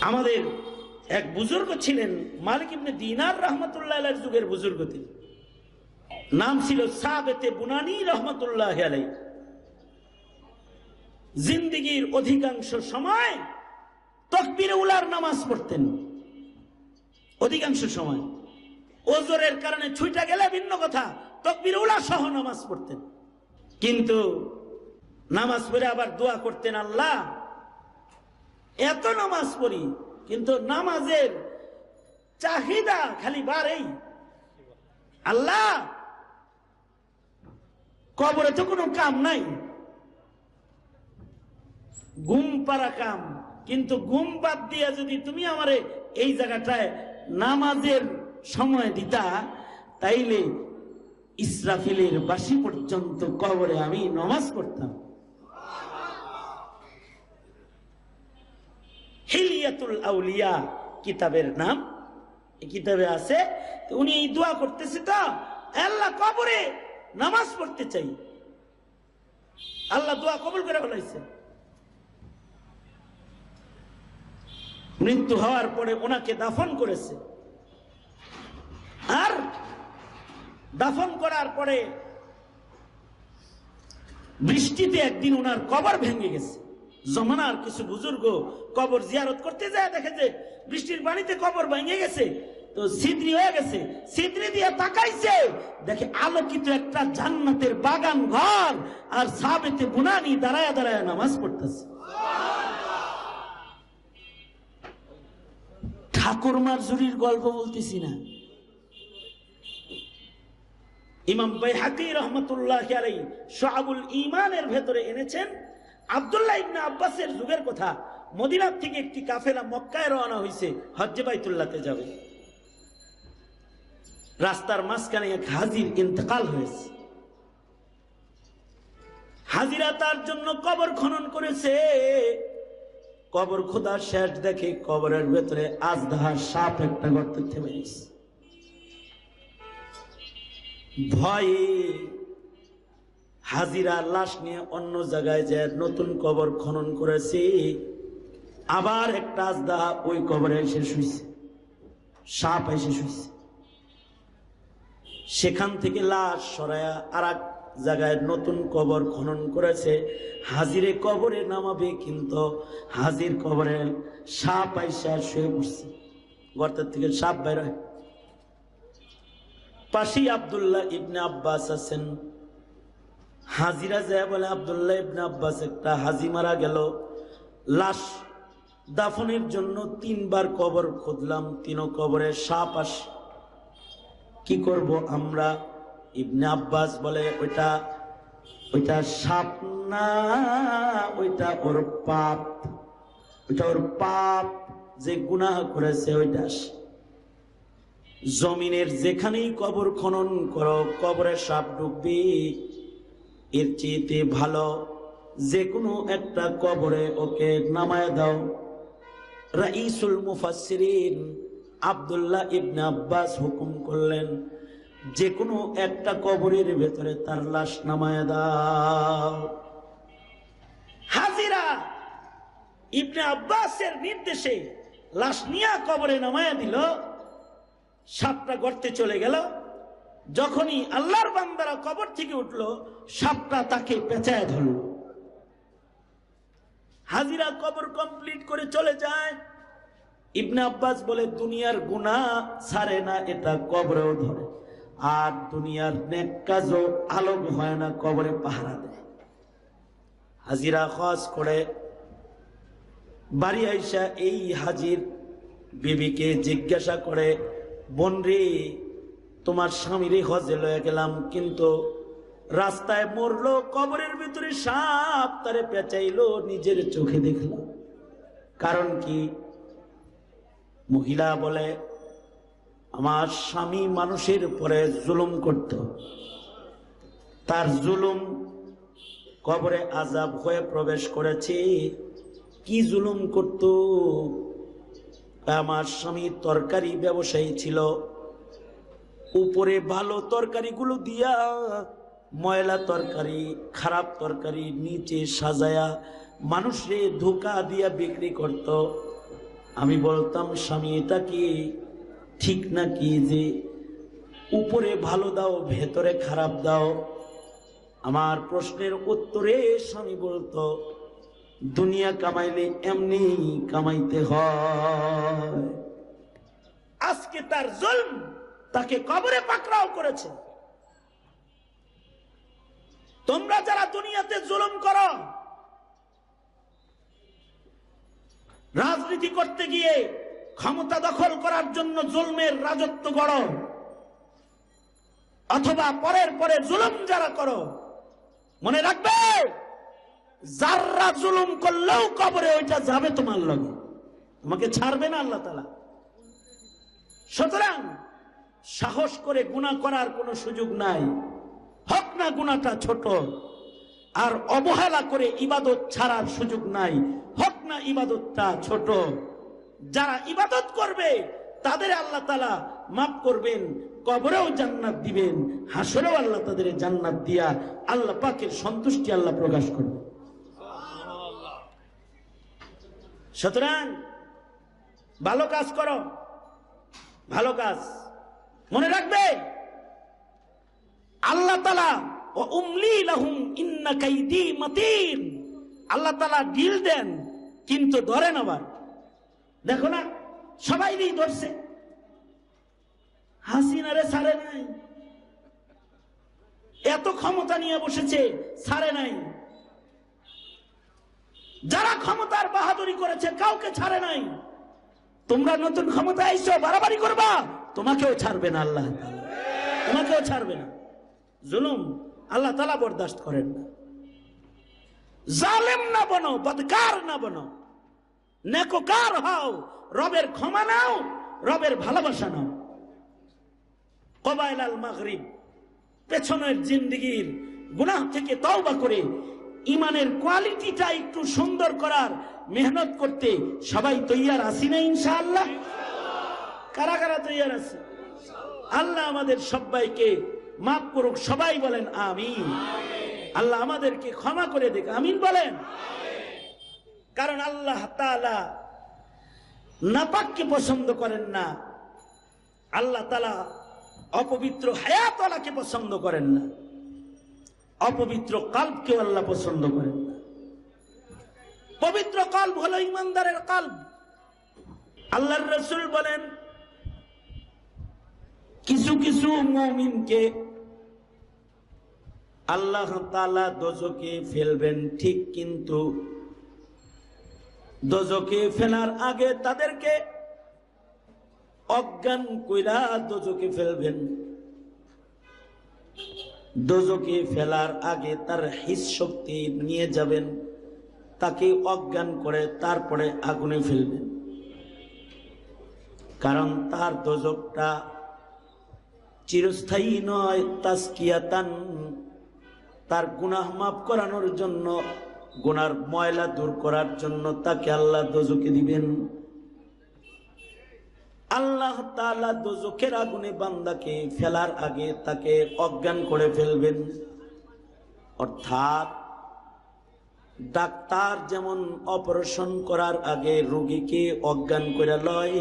আমাদের এক বুজুর্গ ছিলেন, মালিক ইবনে দিনার রহমতুল্লাহ যুগের বুজুর্গ তিনি। নাম ছিল সাবেতে বুনানি রহমতুল্লাহ আলাই জিন্দিগির অধিকাংশ সময় তকবির উলার নামাজ পড়তেন। অধিকাংশ সময়। ওজোরের কারণে ছুইটা গেলে ভিন্ন কথা, তকবির উলা সহ নামাজ পড়তেন। কিন্তু নামাজ পড়ে আবার দোয়া করতেন আল্লাহ এত নামাজ পড়ি, কিন্তু নামাজের চাহিদা খালি বাড়েই। আল্লাহ, কবরে তো কোনো কাম নাই। ঘুম পারা কাম। কিন্তু ঘুম বাদ দিয়া যদি তুমি আমারে এই জায়গাটায় নামাজের সময় দিতা, তাইলে ইসরাফিলের বাসি পর্যন্ত কবরে আমি নমাজ পড়তাম। হিলিয়াতুল আউলিয়া কিতাবের নাম। এই কিতাবে আছে, উনি এই দোয়া করতেছে তো, আল্লাহ কবরে নামাজ পড়তে চাই। আল্লাহ দোয়া কবুল করে ফেলাইছে। মৃত্যু হওয়ার পরে ওনাকে দাফন করেছে। আর দাফন করার পরে বৃষ্টিতে একদিন ওনার কবর ভেঙে গেছে। জমানার কিছু বুজুর্গ কবর জিয়ারত করতে যায়, দেখে যে বৃষ্টির পানিতে কবর ভেঙে গেছে। তো সিদ্রি হয়ে গেছে। সিদ্রি দিয়ে তাকাইছে, দেখে আলোকিত একটা জান্নাতের বাগান ঘর আর সাবেতে বুনানি দাঁড়ায় দাঁড়ায় নামাজ পড়তেছে। ঠাকুরমার জুরির গল্প বলতেছি না। ইমাম বাইহাকি রহমতুল্লাহ আলাই ইমানের ভেতরে এনেছেন আব্দুল্লাহ ইবনে আব্বাসের যুগের কথা। মদিনার থেকে একটি কাফেলা মক্কায় রওনা হয়েছে হজ্জে বাইতুল্লাহতে যাবে। রাস্তার মাঝখানে এক হাজির ইন্তকাল হয়েছে। হাজিরা তার জন্য কবর খনন করেছে। কবর খোদা শেষ দেখে কবরের ভেতরে আজদাহা সাপ একটা গর্ত থেমে গেছে। ভয়ে হাজিরা লাশ নিয়ে অন্য জায়গায় যে নতুন কবর খনন করেছে, আবার একটা আজদা ওই কবরে এসে শুইছে। সাপ এসে শুইছে। সেখান থেকে লাশ সরায়া আর এক জায়গায় নতুন কবর খনন করেছে। হাজিরে কবরে নামাবে, কিন্তু হাজির কবরে সাপ আইসা শুয়ে পড়ছে। গর্তের থেকে সাপ বের হয়। পাশেই আবদুল্লাহ ইবনে আব্বাস আছেন। হাজিরা যায় বলে আবদুল্লাহ ইবনে আব্বাস একটা হাজি মারা গেল। লাশ দাফনের জন্য তিনবার কবর খুঁজলাম, তিনও কবরে সাপ আস। কি করব আমরা? ইবনে আব্বাস বলে, ওইটা ওইটা সাপ না, ওইটা ওর পাপ। ওইটা ওর পাপ, যে গুনাহ করেছে ওইটা জমিনের যেখানেই কবর খনন করো, কবরে সাপ ডুববে এর চেয়েতে ভালো যে কোনো একটা কবরে ওকে নামায় দাও। রাইসুল মুফাসসিরিন আব্দুল্লাহ ইবনে আব্বাস হুকুম করলেন যে কোনো একটা কবরের ভেতরে তার লাশ নামায় দাও। হাজিরা ইবনে আব্বাসের নির্দেশে লাশ নিয়ে কবরে নামায় দিল, সাপটা গর্তে চলে গেল যখনই আল্লাহর বান্দারা কবর থেকে উঠল, সাপটা তাকে পেঁচায় ধরল। হাজিরা কবর কমপ্লিট করে চলে যায়। ইবনে আব্বাস বলে, দুনিয়ার গুণা ছাড়ে না, এটা কবরেও ধরে। আর দুনিয়ার নেক কাজও আলোক হয় না, কবরে পাহারা দেয়। হাজিরা খস করে, বাড়ি আইসা এই হাজির বিবিকে জিজ্ঞাসা করে, বোন রে তোমার স্বামীরে হজে লয়ে গেলাম, কিন্তু রাস্তায় মরলো, কবরের ভিতরে সাপ তারে পেঁচাইলো, নিজের চোখে দেখলাম কারণ কি? মহিলা বলে, আমার স্বামী মানুষের উপরে জুলুম করত। তার জুলুম কবরে আজাব হয়ে প্রবেশ করেছে। কি জুলুম করত? আমার স্বামী তরকারি ব্যবসায়ী ছিল। উপরে ভালো তরকারিগুলো দিয়া, ময়লা তরকারি, খারাপ তরকারি নিচে সাজায়া মানুষে ধোকা দিয়া বিক্রি করত। আমি বলতাম, স্বামী, এটা কি ঠিক নাকি যে উপরে ভালো দাও, ভেতরে খারাপ দাও? আমার প্রশ্নের উত্তরে স্বামী বলতো, দুনিয়া কামাইলে এমনি কামাইতে হয়। আজকে তার জুলম তাকে কবরে পাকড়াও করেছে। তোমরা যারা দুনিয়াতে জুলুম করো, রাজনীতি করতে গিয়ে ক্ষমতা দখল করার জন্য জুলমের রাজত্ব গড়, অথবা পরের পরে জুলুম যারা করো, মনে রাখবে, যাররা জুলুম করলেও কবরে ওইটা যাবে তোমার লগে। তোমাকে ছাড়বে না আল্লাহ তালা সুতরাং সাহস করে গুণা করার কোনো সুযোগ নাই। হোক না গুণাটা ছোট, আর অবহেলা করে ইবাদত ছাড়ার সুযোগ নাই। হোক না ইবাদতটা ছোট। যারা ইবাদত করবে, তাদের আল্লাহ তালা মাফ করবেন, কবরেও জান্নাত দিবেন, হাসরেও আল্লাহ তাদের জান্নাত দিয়া আল্লাহ পাকের সন্তুষ্টি আল্লাহ প্রকাশ করবে সুতরাং ভালো কাজ করো, ভালো কাজ। মনে রাখবে? আল্লাহ তালা ও উমলি ইন্না কাইদি আল্লাহ ডিল দেন, কিন্তু ধরেন আবার। দেখো না, সবাই ধরছে। হাসিনারে সারে নাই। এত ক্ষমতা নিয়ে বসেছে, সারে নাই। যারা ক্ষমতার বাহাদুরি করেছে, কাউকে ছাড়ে নাই। তোমরা নতুন ক্ষমতা আইসো বাড়াবাড়ি করবা। তোমাকেও ছাড়বে না আল্লাহ। তোমাকেও ছাড়বে না। জুলুম আল্লাহ তালা বরদাস্ত করেন না। জালেম না বনো, বদকার না বনো। নেকোকার হও, রবের ক্ষমা নাও, রবের ভালোবাসা নাও। কবাইল আল মাগরিব, পেছনের জিন্দিগির গুনাহ থেকে তওবা করে ইমানের কোয়ালিটিটা একটু সুন্দর করার মেহনত করতে সবাই তৈয়ার আসি না ইনশাআল্লাহ? কারা কারা তৈয়ার আছে। আল্লাহ আমাদের সবাইকে মাফ করুক, সবাই বলেন আমিন। আল্লাহ আমাদেরকে ক্ষমা করে দেখ আমিন বলেন। কারণ আল্লাহ তাআলা নাপাককে পছন্দ করেন না, আল্লাহ তালা অপবিত্র হায়াতলাকে পছন্দ করেন না, অপবিত্র কাল্পকেও আল্লাহ পছন্দ করেন না। পবিত্র কাল্প হলো ইমানদারের কাল্প আল্লাহর রসুল বলেন কিছু কিছু মমিনকে আল্লাহ তালা দোজকে ফেলবেন, ঠিক কিন্তু দোজকে ফেলার আগে তাদেরকে অজ্ঞান কইরা দোজকে ফেলবেন। দোজকে ফেলার আগে তার হিস শক্তি নিয়ে যাবেন, তাকে অজ্ঞান করে তারপরে আগুনে ফেলবেন। কারণ তার দোজকটা চিরস্থায়ী নয় তাস্কিয়াতান তার গুনাহ মাফ করানোর জন্য, গুনার ময়লা দূর করার জন্য তাকে আল্লাহ দোজকে দিবেন। আল্লাহ তালা দোজখের আগুনে বান্দাকে ফেলার আগে তাকে অজ্ঞান করে ফেলবেন। অর্থাৎ, ডাক্তার যেমন অপারেশন করার আগে রোগীকে অজ্ঞান করে লয়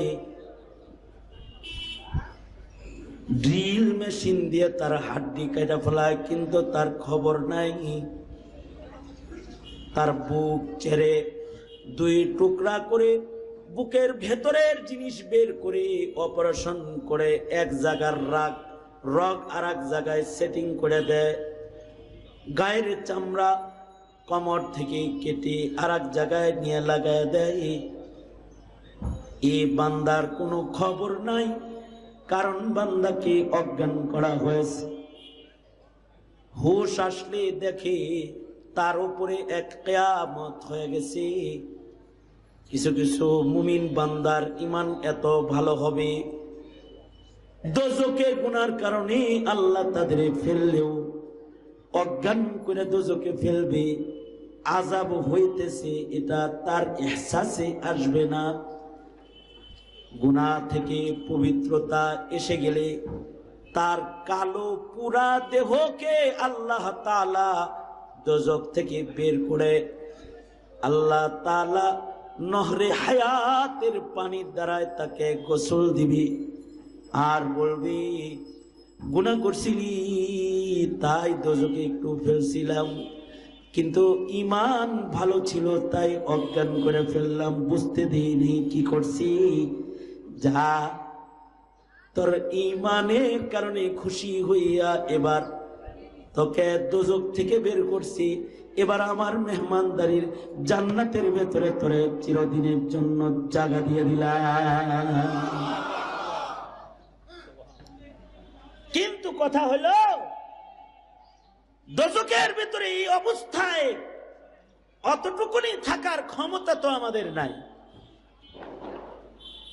ড্রিল মেশিন দিয়ে তার হাড্ডি কেটে ফেলায়, কিন্তু তার খবর নাই। তার বুক ছেড়ে দুই টুকরা করে বুকের ভেতরের জিনিস বের করে অপারেশন করে, এক জায়গার রাগ, রগ আর এক জায়গায় সেটিং করে দেয়। গায়ের চামড়া কমর থেকে কেটে আর এক জায়গায় নিয়ে লাগায় দেয়। এ বান্দার কোনো খবর নাই। কারণ বান্দাকে অজ্ঞান করা হয়েছে। হুশ আসলে দেখে তার উপরে এক কেয়ামত হয়ে গেছে। কিছু কিছু মুমিন বান্দার ইমান এত ভালো হবে দোজকে গুনার কারণে আল্লাহ তাদের ফেললেও অজ্ঞান করে দোজকে ফেলবে আজাব হইতেছে, এটা তার এহসাসে আসবে না। গুণা থেকে পবিত্রতা এসে গেলে তার কালো পুরা দেহকে আল্লাহ তালা দোজক থেকে বের করে আল্লাহ তালা নহরে হায়াতের পানির দ্বারায় তাকে গোসল দিবি। আর বলবি গুণা করছিলি, তাই দোজকে একটু ফেলছিলাম। কিন্তু ইমান ভালো ছিল, তাই অজ্ঞান করে ফেললাম। বুঝতে দিইনি কি করছি। যা তোর ইমানের কারণে খুশি হইয়া এবার তোকে দোজক থেকে বের করছি। এবার আমার মেহমানদারির জান্নাতের ভেতরে তোরে চিরদিনের জন্য জায়গা দিয়ে দিলাম। কিন্তু কথা হলো, দোজকের ভেতরে এই অবস্থায় অতটুকুনি থাকার ক্ষমতা তো আমাদের নাই।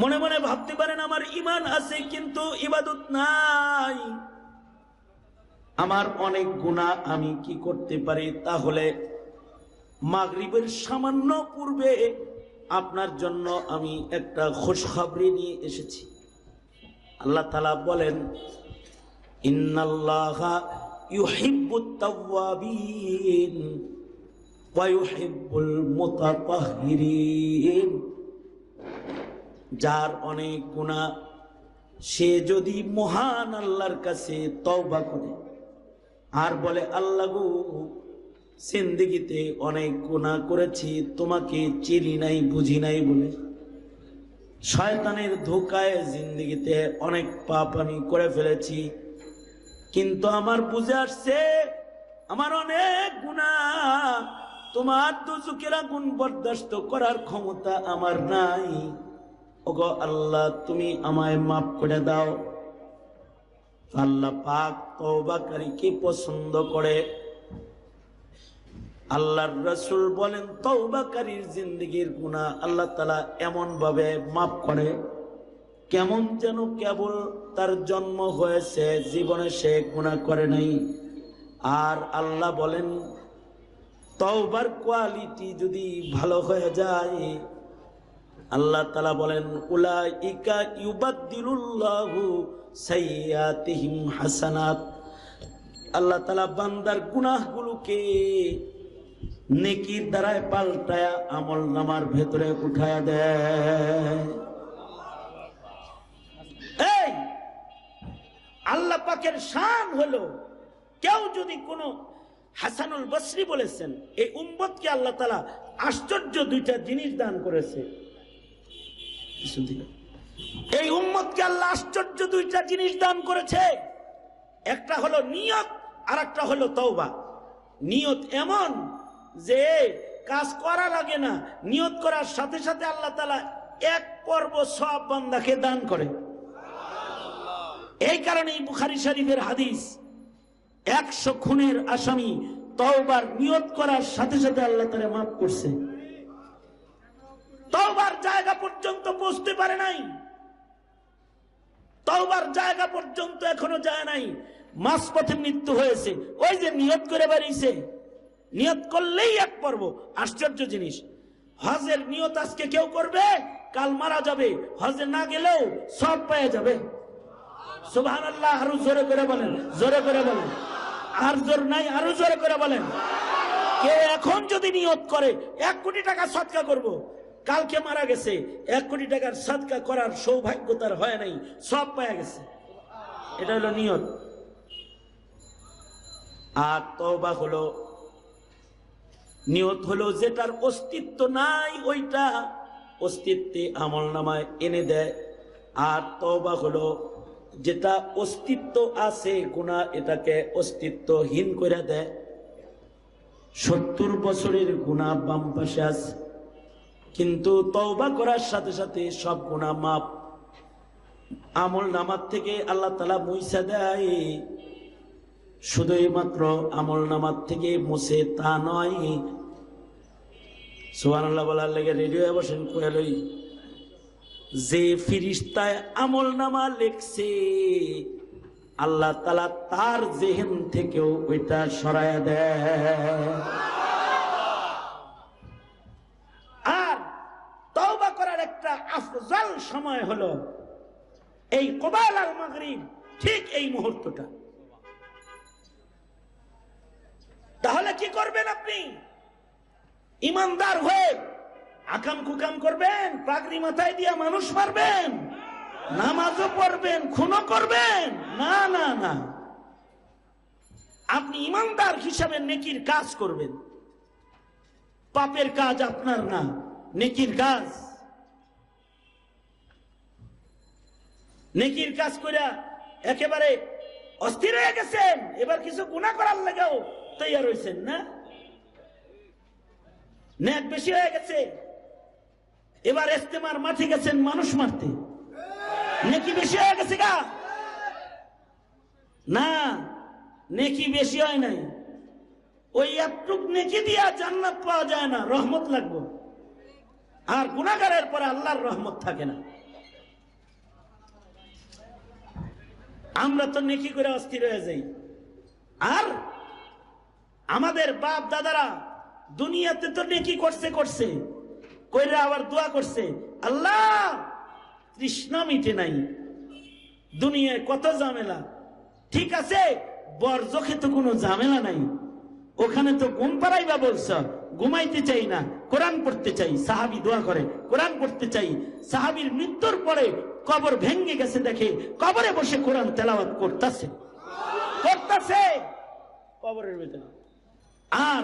মনে মনে ভাবতে পারেন, আমার ইমান আছে কিন্তু ইবাদত নাই। আমার অনেক গুণা আমি কি করতে পারি? তাহলে মাগরিবের সামান্য পূর্বে আপনার জন্য আমি একটা খোশখবরি নিয়ে এসেছি। আল্লাহ তালা বলেন, ইন্নাল্লাহা যার অনেক গুণা সে যদি মহান আল্লাহর কাছে তওবা করে আর বলে, আল্লাহ গো, জিন্দিগিতে অনেক গুণা করেছি, তোমাকে চিনি নাই, বুঝি নাই বলে শয়তানের ধোকায় জিন্দিগিতে অনেক পাপ আমি করে ফেলেছি কিন্তু আমার বুঝে আসছে, আমার অনেক গুণা। তোমার দুজুকেরা গুণ বরদাস্ত করার ক্ষমতা আমার নাই। ওগো আল্লাহ, তুমি আমায় মাফ করে দাও। আল্লাহ পাক তওবাকারীকে পছন্দ করে। আল্লাহর রসুল বলেন তৌবাকারীর জিন্দগির গুণা আল্লাহ তালা এমন ভাবে মাফ করে। কেমন যেন কেবল তার জন্ম হয়েছে, জীবনে সে গুণা করে নাই। আর আল্লাহ বলেন, তওবার কোয়ালিটি যদি ভালো হয়ে যায়, আল্লাহ তালা বলেন উলা ইকা ইউবাদ্দিলুল্লাহু সাইয়াতিহিম হাসানাত। আল্লাহ তালা বান্দার গুনাহগুলোকে নেকির দ্বারায় পাল্টায়া আমল নামার ভেতরে উঠায়া দেয়। আল্লাহ পাকের শান হলো। কেউ যদি কোনো হাসানুল বসরি বলেছেন, এই উম্মতকে আল্লাহ তালা আশ্চর্য দুইটা জিনিস দান করেছে। এই উম্মতকে আল্লাহ আশ্চর্য দুইটা জিনিস দান করেছে। একটা হলো নিয়ত আর একটা হলো তওবা। নিয়ত এমন যে কাজ করা লাগে না, নিয়ত করার সাথে সাথে আল্লাহ তালা এক পর্ব সব বান্দাকে দান করে। এই কারণেই বুখারি শরীফের হাদিস, একশো খুনের আসামি তওবার নিয়ত করার সাথে সাথে আল্লাহ তারা মাফ করছে। তওবার জায়গা পর্যন্ত পৌঁছতে পারে নাই। তওবার জায়গা পর্যন্ত এখনও যায় নাই। মাস পথে মৃত্যু হয়েছে। ওই যে নিয়ত করে বেরিয়েছে নিয়ত করলেই এক পর্ব। আশ্চর্য জিনিস। হজের নিয়ত আজকে কেউ করবে? কাল মারা যাবে। হজে না গেলেও সব পেয়ে যাবে। সুবহান আল্লাহ আরও জোরে করে বলেন, জোরে করে বলেন। আর জোর নাই, আরও জোরে করে বলেন। কেউ এখন যদি নিয়ত করে, এক কোটি টাকা সৎকা করব। কালকে মারা গেছে, এক কোটি টাকার সৎকা করার সৌভাগ্য তার হয় নাই, সব পাওয়া গেছে। এটা হলো নিয়ত। আর তবা হলো, নিয়ত হলো যেটার অস্তিত্ব নাই, ওইটা অস্তিত্বে আমল নামায় এনে দেয়। আর তবা হলো যেটা অস্তিত্ব আছে গুণা এটাকে অস্তিত্বহীন করে দেয়। সত্তর বছরের গুণা বাম পাশে আছে। কিন্তু তওবা করার সাথে সাথে সব গুণা মাপ আমল নামার থেকে আল্লাহ তালা মুইসা দেয় শুধুই মাত্র আমল নামার থেকে মুছে তা নয়। সুবহানাল্লাহ বলার লেগে রেডিও বসেন কোয়ালই যে ফিরিস্তায় আমল নামা লেখছে, আল্লাহ তালা তার জেহেন থেকেও ওইটা সরায় দেয়। আর করার একটা সময় হলো এই ঠিক এই মুহূর্তটা। তাহলে কি করবেন আপনি? ইমানদার হয়ে আকাম কুকাম করবেন, পাগড়ি মাথায় দিয়া মানুষ মারবেন, নামাজও পড়বেন, খুনও করবেন। না না না। আপনি ইমানদার হিসাবে নেকির কাজ করবেন। পাপের কাজ আপনার না, নেকির কাজ। নেকির কাজ করে একেবারে অস্থির হয়ে গেছেন, এবার কিছু গুণা করার লেগেও তৈয়ার হয়েছেন না? নেক বেশি হয়ে গেছে এবার এস্তেমার মাঠে গেছেন মানুষ মারতে। নেকি বেশি হয়ে গেছে গা? না, নেকি বেশি হয় নাই। ওই একটুক নেকি দিয়া জান্নাত পাওয়া যায় না, রহমত লাগবে। আর গুণাগারের পরে আল্লাহর রহমত থাকে না। আমরা তো নেকি করে অস্থির হয়ে যাই। আর আমাদের বাপ দাদারা দুনিয়াতে তো নেকি করছে করছে। কইরা আবার দোয়া করছে, আল্লাহ, তৃষ্ণা মিটে নাই। দুনিয়ায় কত ঝামেলা। ঠিক আছে, বরজখে তো কোনো ঝামেলা নাই। ওখানে তো ঘুম পাড়াইবা বলছ, ঘুমাইতে চাই না, কোরআন পড়তে চাই। সাহাবি দোয়া করে, কোরআন পড়তে চাই। সাহাবির মৃত্যুর পরে কবর ভেঙ্গে গেছে দেখে, কবরে বসে কোরআন তেলাওয়াত করতেছে। করতেছে। কবরের ভিতরে। আর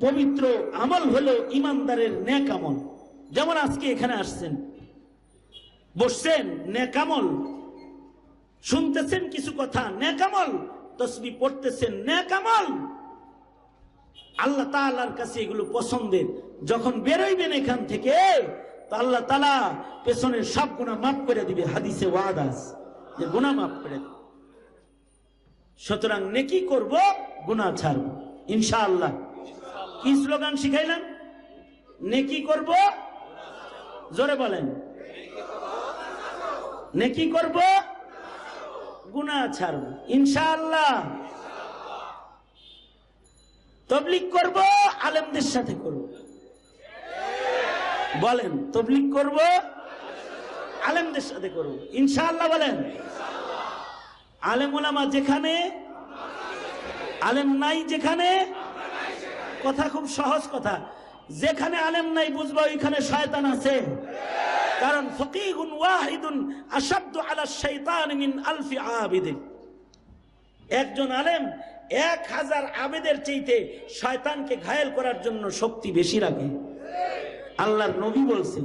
পবিত্র আমল হলো ইমানদারের ন্যাক আমল। যেমন আজকে এখানে আসছেন। বসছেন ন্যাকামল শুনতেছেন কিছু কথা ন্যাকামল তসবি পড়তেছেন ন্যাকামল আল্লাহ তাআলার কাছে এগুলো পছন্দের। যখন বেরোইবেন এখান থেকে, তো আল্লাহ তালা পেছনের সব গুণা মাফ করে দিবে। হাদিসে ওয়াদাস যে গুণা মাফ করে দিবে। সুতরাং নেকি করব গুণা ছাড়ব। ইনশাআল্লাহ। কি স্লোগান শিখাইলেন নেকি করব? জোরে বলেন। নেকি করব? গুণা ছাড়ব। ইনশাআল্লাহ। তবলিক করব, আলেমদের সাথে করব। বলেন তবলিক করব, আলেমদের সাথে করব। ইনশাআল্লাহ বলেন। আলেম ওলামা যেখানে, আলেম নাই যেখানে কথা খুব সহজ কথা। যেখানে আলেম নাই বুঝব ওইখানে শয়তান আছে। কারণ ফকিহুন ওয়াহিদুন আসাদ্দু আলা শাইতান মিন আলফি আবিদিন একজন আলেম এক হাজার আবেদের চাইতে শয়তানকে ঘায়েল করার জন্য শক্তি বেশি রাখে। আল্লাহর নবী বলছে।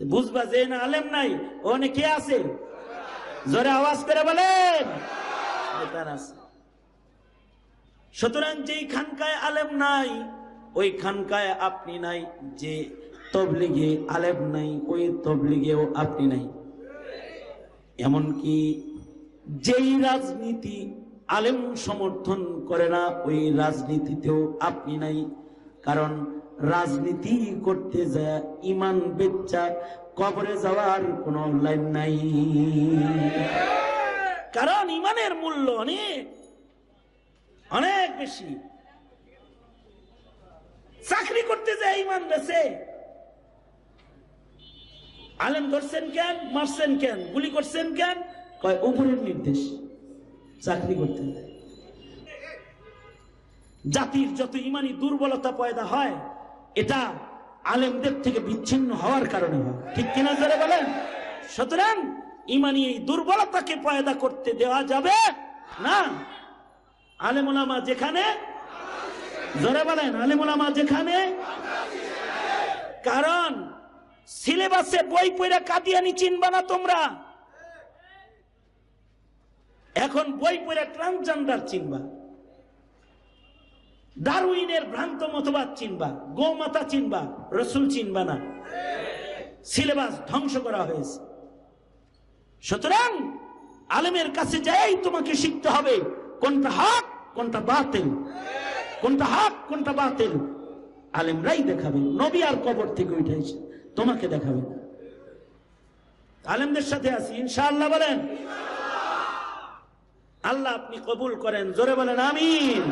বুঝবা যে না আলেম নাই ওখানে কে আছে। জোরে আওয়াজ করে বলেন। শয়তান আছে। সুতরাং যেই খানকায় আলেম নাই, ওই খানকায় আপনি নাই। যে তবলিগে আলেম নাই, ওই তবলিগেও আপনি নাই। এমনকি যেই রাজনীতি আলেম সমর্থন করে না, ওই রাজনীতিতেও আপনি নাই। কারণ রাজনীতি করতে যায় ইমান বেচ্চা, কবরে যাওয়ার কোনো লাইন নাই। কারণ ইমানের মূল্য অনেক। অনেক। বেশি। চাকরি করতে যায় ইমান বেছে আলেম ধরছেন কেন? মারছেন কেন? গুলি করছেন কেন? কয়, উপরের নির্দেশ, চাকরি করতে যায়। জাতির যত ইমানি দুর্বলতা পয়দা হয়, এটা আলেমদের থেকে বিচ্ছিন্ন হওয়ার কারণে হয়। ঠিক কিনা যারা বলেন? সুতরাং ইমানি এই দুর্বলতাকে পয়দা করতে দেওয়া যাবে না। আলেমুলামা যেখানে? জোরে বলেন আলেমুলামা যেখানে? কারণ সিলেবাসে বই পড়ে কাদিয়ানি চিনবা না তোমরা। এখন বই পড়ে ট্রান্সজেন্ডার চিনবা। ডারউইনের ভ্রান্ত মতবাদ চিনবা, গোমাতা চিনবা, রসুল চিনবা না। সিলেবাস ধ্বংস করা হয়েছে। সুতরাং আলেমের কাছে যাই তোমাকে শিখতে হবে। কোনটা হক, কোনটা বাতিল? কোনটা হক, কোনটা বাতিল? আলেমরাই দেখাবে। নবী আর কবর থেকে উঠেছে। তোমাকে দেখাবে আলেমদের সাথে আছি। ইনশাআল্লাহ বলেন। আল্লাহ আপনি কবুল করেন। জোরে বলেন, আমিন।